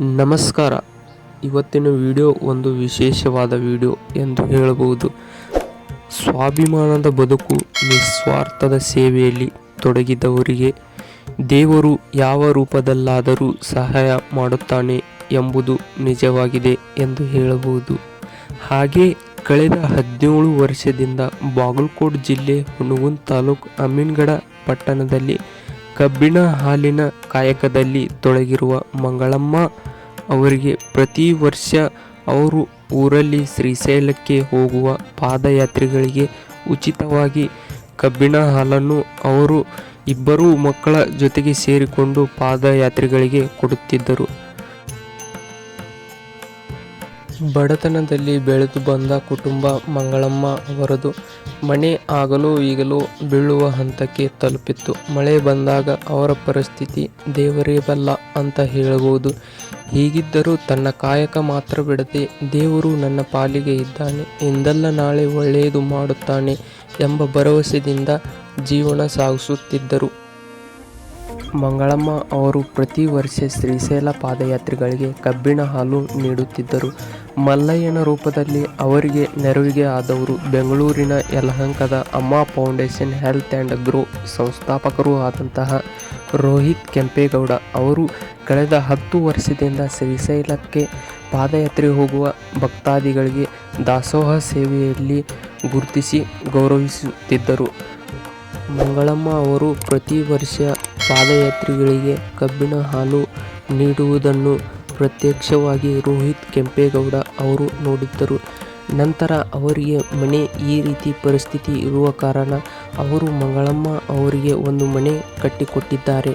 ನಮಸ್ಕಾರ. ಇವತ್ತಿನ ವಿಡಿಯೋ ಒಂದು ವಿಶೇಷವಾದ ವಿಡಿಯೋ ಎಂದು ಹೇಳಬಹುದು. ಸ್ವಾಭಿಮಾನದ ಬದುಕು ನಿಸ್ವಾರ್ಥದ ಸೇವೆಯಲ್ಲಿ ತೊಡಗಿದವರಿಗೆ ದೇವರು ಯಾವ ರೂಪದಲ್ಲಾದರೂ ಸಹಾಯ ಮಾಡುತ್ತಾನೆ ಎಂಬುದು ನಿಜವಾಗಿದೆ ಎಂದು ಹೇಳಬಹುದು. ಹಾಗೆ ಕಳೆದ ಹದಿನೇಳು ವರ್ಷದಿಂದ ಬಾಗಲಕೋಟ್ ಜಿಲ್ಲೆ ಹುಣಗುಂದ್ ತಾಲೂಕು ಅಮೀನ್ಗಡ ಪಟ್ಟಣದಲ್ಲಿ ಕಬ್ಬಿಣ ಹಾಲಿನ ಕಾಯಕದಲ್ಲಿ ತೊಡಗಿರುವ ಮಂಗಳಮ್ಮ ಅವರಿಗೆ ಪ್ರತಿ ವರ್ಷ ಅವರು ಊರಲ್ಲಿ ಶ್ರೀಶೈಲಕ್ಕೆ ಹೋಗುವ ಪಾದಯಾತ್ರಿಗಳಿಗೆ ಉಚಿತವಾಗಿ ಕಬ್ಬಿಣ ಹಾಲನ್ನು ಅವರು ಇಬ್ಬರೂ ಮಕ್ಕಳ ಜೊತೆಗೆ ಸೇರಿಕೊಂಡು ಪಾದಯಾತ್ರಿಗಳಿಗೆ ಕೊಡುತ್ತಿದ್ದರು. ಬಡತನದಲ್ಲಿ ಬೆಳೆದು ಬಂದ ಕುಟುಂಬ ಮಂಗಳಮ್ಮ ಅವರದು. ಮನೆ ಆಗಲೂ ಈಗಲೂ ಬೀಳುವ ಹಂತಕ್ಕೆ ತಲುಪಿತ್ತು. ಮಳೆ ಬಂದಾಗ ಅವರ ಪರಿಸ್ಥಿತಿ ದೇವರೇ ಬಲ್ಲ ಅಂತ ಹೇಳಬಹುದು. ಹೀಗಿದ್ದರೂ ತನ್ನ ಕಾಯಕ ಮಾತ್ರ ಬಿಡದೆ ದೇವರು ನನ್ನ ಪಾಲಿಗೆ ಇದ್ದಾನೆ. ಎಂದಲ್ಲ ನಾಳೆ ಒಳ್ಳೆಯದು ಮಾಡುತ್ತಾನೆ ಎಂಬ ಭರವಸೆಯಿಂದ ಜೀವನ ಸಾಗಿಸುತ್ತಿದ್ದರು. ಮಂಗಳಮ್ಮ ಅವರು ಪ್ರತಿ ವರ್ಷ ಶ್ರೀಶೈಲ ಪಾದಯಾತ್ರಿಗಳಿಗೆ ಕಬ್ಬಿಣ ಹಾಲು ನೀಡುತ್ತಿದ್ದರು. ಮಲ್ಲಯ್ಯನ ರೂಪದಲ್ಲಿ ಅವರಿಗೆ ನೆರವಿಗೆ ಆದವರು ಬೆಂಗಳೂರಿನ ಯಲಹಂಕದ Amma foundation health and grow ಸಂಸ್ಥಾಪಕರೂ ಆದಂತಹ ರೋಹಿತ್ ಕೆಂಪೇಗೌಡ ಅವರು ಕಳೆದ ಹತ್ತು ವರ್ಷದಿಂದ ಶ್ರೀಶೈಲಕ್ಕೆ ಪಾದಯಾತ್ರೆ ಹೋಗುವ ಭಕ್ತಾದಿಗಳಿಗೆ ದಾಸೋಹ ಸೇವೆಯಲ್ಲಿ ಗುರುತಿಸಿ ಗೌರವಿಸುತ್ತಿದ್ದರು. ಮಂಗಳಮ್ಮ ಅವರು ಪ್ರತಿ ವರ್ಷ ಪಾದಯಾತ್ರಿಗಳಿಗೆ ಕಬ್ಬಿಣ ಹಾಲು ನೀಡುವುದನ್ನು ಪ್ರತ್ಯಕ್ಷವಾಗಿ ರೋಹಿತ್ ಕೆಂಪೇಗೌಡ ಅವರು ನೋಡಿದ್ದರು. ನಂತರ ಅವರಿಗೆ ಮನೆ ಈ ರೀತಿ ಪರಿಸ್ಥಿತಿ ಇರುವ ಕಾರಣ ಅವರು ಮಂಗಳಮ್ಮ ಅವರಿಗೆ ಒಂದು ಮನೆ ಕಟ್ಟಿಕೊಟ್ಟಿದ್ದಾರೆ.